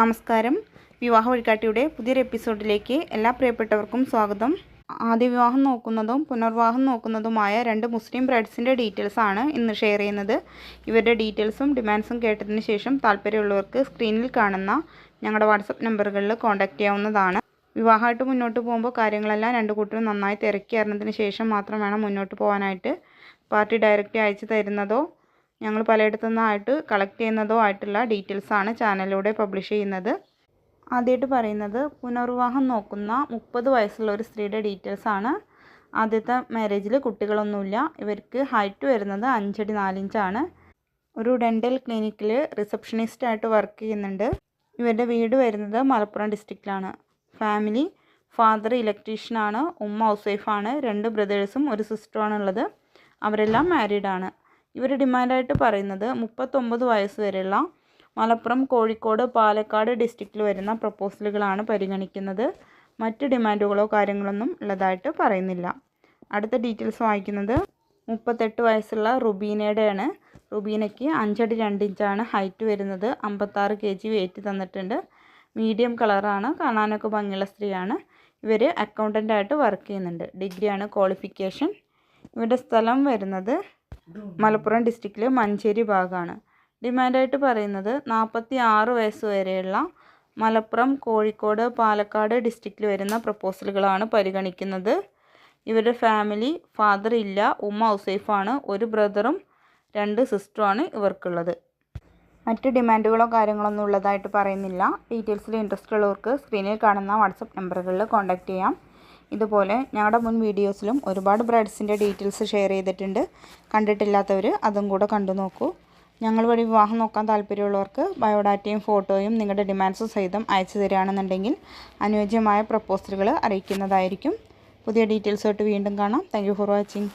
നമസ്കാരം. വിവാഹ വഴികാട്ടിയുടെ പുതിയൊരു എപ്പിസോഡിലേക്ക് എല്ലാ പ്രിയപ്പെട്ടവർക്കും സ്വാഗതം. ആദ്യ വിവാഹം നോക്കുന്നതും പുനർവിവാഹം നോക്കുന്നതുമായ രണ്ട് മുസ്ലിം ബ്രൈഡ്സിന്റെ ഡീറ്റെയിൽസ് ആണ് ഇന്ന് ഷെയർ ചെയ്യുന്നത്. ഇവരുടെ ഡീറ്റെയിൽസും ഡിമാൻഡ്സും കേട്ടതിന് ശേഷം താല്പര്യമുള്ളവർക്ക് സ്ക്രീനിൽ കാണുന്ന ഞങ്ങളുടെ വാട്സപ്പ് നമ്പറുകളിൽ കോൺടാക്റ്റ് ചെയ്യാവുന്നതാണ്. വിവാഹമായിട്ട് മുന്നോട്ട് പോകുമ്പോൾ കാര്യങ്ങളെല്ലാം രണ്ട് കൂട്ടരും നന്നായി തിരക്കി അറിഞ്ഞതിന് ശേഷം മാത്രം വേണം മുന്നോട്ട് പോകാനായിട്ട്. പാർട്ടി ഡയറക്റ്റ് അയച്ചു തരുന്നതോ ഞങ്ങൾ പലയിടത്തു നിന്നായിട്ട് കളക്ട് ചെയ്യുന്നതോ ആയിട്ടുള്ള ഡീറ്റെയിൽസാണ് ചാനലിലൂടെ പബ്ലിഷ് ചെയ്യുന്നത്. ആദ്യമായിട്ട് പറയുന്നത് പുനർവിവാഹം നോക്കുന്ന മുപ്പത് വയസ്സുള്ള ഒരു സ്ത്രീയുടെ ഡീറ്റെയിൽസ് ആണ്. ആദ്യത്തെ മാരേജിൽ കുട്ടികളൊന്നുമില്ല. ഇവർക്ക് ഹൈറ്റ് വരുന്നത് അഞ്ചടി നാലിഞ്ചാണ് ഒരു ഡെന്റൽ ക്ലിനിക്കിൽ റിസപ്ഷനിസ്റ്റായിട്ട് വർക്ക് ചെയ്യുന്നുണ്ട്. ഇവരുടെ വീട് വരുന്നത് മലപ്പുറം ഡിസ്ട്രിക്റ്റിലാണ് ഫാമിലി ഫാദർ ഇലക്ട്രീഷ്യനാണ് ഉമ്മ ഹൗസ് വൈഫാണ് രണ്ട് ബ്രദേഴ്സും ഒരു സിസ്റ്ററുമാണ് ഉള്ളത് അവരെല്ലാം മാരീഡാണ് ഇവർ ഡിമാൻഡായിട്ട് പറയുന്നത് മുപ്പത്തൊമ്പത് വയസ്സ് വരെയുള്ള മലപ്പുറം കോഴിക്കോട് പാലക്കാട് ഡിസ്ട്രിക്റ്റിൽ വരുന്ന പ്രപ്പോസലുകളാണ് പരിഗണിക്കുന്നത്. മറ്റ് ഡിമാൻഡുകളോ കാര്യങ്ങളൊന്നും ഉള്ളതായിട്ട് പറയുന്നില്ല. അടുത്ത ഡീറ്റെയിൽസ് വായിക്കുന്നത് മുപ്പത്തെട്ട് വയസ്സുള്ള റുബീനയുടെയാണ്. റുബീനയ്ക്ക് അഞ്ചടി രണ്ട് ഇഞ്ചാണ് ഹൈറ്റ് വരുന്നത്. അമ്പത്താറ് കെ ജി വെയിറ്റ് തന്നിട്ടുണ്ട് മീഡിയം കളറാണ് കാണാനൊക്കെ ഭംഗിയുള്ള സ്ത്രീയാണ്. ഇവർ അക്കൗണ്ടന്റായിട്ട് വർക്ക് ചെയ്യുന്നുണ്ട്. ഡിഗ്രിയാണ് ക്വാളിഫിക്കേഷൻ ഇവരുടെ സ്ഥലം വരുന്നത് മലപ്പുറം ഡിസ്ട്രിക്റ്റിലെ മഞ്ചേരി ഭാഗമാണ് ഡിമാൻഡായിട്ട് പറയുന്നത് നാൽപ്പത്തി ആറ് വയസ്സ് വരെയുള്ള മലപ്പുറം കോഴിക്കോട് പാലക്കാട് ഡിസ്ട്രിക്റ്റിൽ വരുന്ന പ്രപ്പോസലുകളാണ് പരിഗണിക്കുന്നത്. ഇവരുടെ ഫാമിലി ഫാദർ ഇല്ല ഉമ്മ ഹൗസ് വൈഫാണ് ഒരു ബ്രദറും രണ്ട് സിസ്റ്ററുമാണ് ഇവർക്കുള്ളത്. മറ്റ് ഡിമാൻഡുകളോ കാര്യങ്ങളൊന്നും ഉള്ളതായിട്ട് പറയുന്നില്ല. ഡീറ്റെയിൽസിൽ ഇൻട്രസ്റ്റ് ഉള്ളവർക്ക് സ്ക്രീനിൽ കാണുന്ന വാട്സപ്പ് നമ്പറുകളിൽ കോൺടാക്റ്റ് ചെയ്യാം. ഇതുപോലെ ഞങ്ങളുടെ മുൻ വീഡിയോസിലും ഒരുപാട് ബ്രൈഡ്സിന്റെ ഡീറ്റെയിൽസ് ഷെയർ ചെയ്തിട്ടുണ്ട്. കണ്ടിട്ടില്ലാത്തവർ അതും കൂടെ കണ്ടു നോക്കൂ. ഞങ്ങൾ വഴി വിവാഹം നോക്കാൻ താല്പര്യമുള്ളവർക്ക് ബയോഡാറ്റയും ഫോട്ടോയും നിങ്ങളുടെ ഡിമാൻഡ്സും സഹിതം അയച്ചു തരികയാണെന്നുണ്ടെങ്കിൽ അനുയോജ്യമായ പ്രപ്പോസലുകൾ അറിയിക്കുന്നതായിരിക്കും. പുതിയ ഡീറ്റെയിൽസ് തൊട്ട് വീണ്ടും കാണാം. Thank for watching.